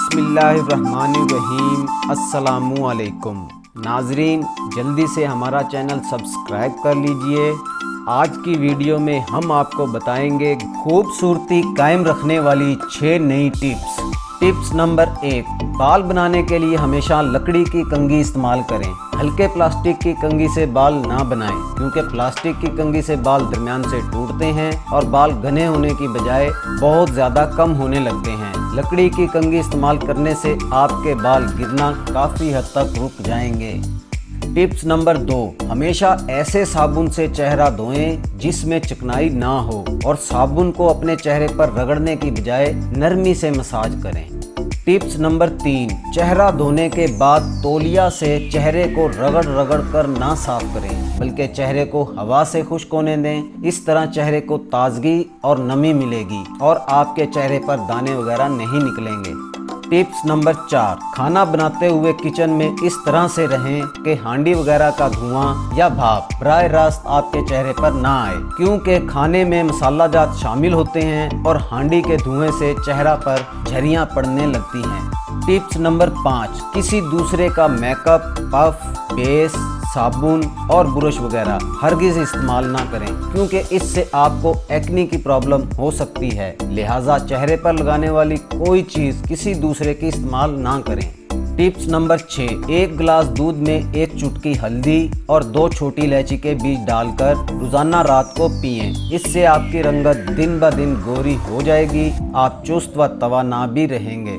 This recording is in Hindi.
बिस्मिल्लाहिर्रहमानिर्रहीम। अस्सलामुअलैकुम। नाजरीन, जल्दी से हमारा चैनल सब्सक्राइब कर लीजिए। आज की वीडियो में हम आपको बताएँगे खूबसूरती कायम रखने वाली छः नई टिप्स। टिप्स नंबर एक, बाल बनाने के लिए हमेशा लकड़ी की कंघी इस्तेमाल करें। हल्के प्लास्टिक की कंघी से बाल ना बनाएँ, क्योंकि प्लास्टिक की कंघी से बाल दरमियान से टूटते हैं और बाल घने होने की बजाय बहुत ज़्यादा कम होने लगते हैं। लकड़ी की कंगी इस्तेमाल करने से आपके बाल गिरना काफ़ी हद तक रुक जाएँगे। टिप्स नंबर दो, हमेशा ऐसे साबुन से चेहरा धोएँ जिसमें चिकनाई ना हो और साबुन को अपने चेहरे पर रगड़ने की बजाय नरमी से मसाज करें। टिप्स नंबर तीन, चेहरा धोने के बाद तौलिया से चेहरे को रगड़ रगड़ कर ना साफ़ करें, बल्कि चेहरे को हवा से खुश्क होने दें। इस तरह चेहरे को ताजगी और नमी मिलेगी और आपके चेहरे पर दाने वगैरह नहीं निकलेंगे। टिप्स नंबर चार, खाना बनाते हुए किचन में इस तरह से रहें कि हांडी वगैरह का धुआँ या भाप बरह रास्त आपके चेहरे पर ना आए, क्योंकि खाने में मसाला जात शामिल होते हैं और हांडी के धुएँ से चेहरा पर झरियाँ पड़ने लगती हैं। टिप्स नंबर पाँच, किसी दूसरे का मेकअप, पफ बेस साबुन और ब्रश वगैरह हरगिज इस्तेमाल ना करें, क्योंकि इससे आपको एक्नी की प्रॉब्लम हो सकती है। लिहाजा चेहरे पर लगाने वाली कोई चीज़ किसी दूसरे की इस्तेमाल ना करें। टिप्स नंबर छः एक गिलास दूध में एक चुटकी हल्दी और दो छोटी इलायची के बीज डालकर रोज़ाना रात को पिए। इससे आपकी रंगत दिन ब दिन गोरी हो जाएगी, आप चुस्त व तवाना भी रहेंगे।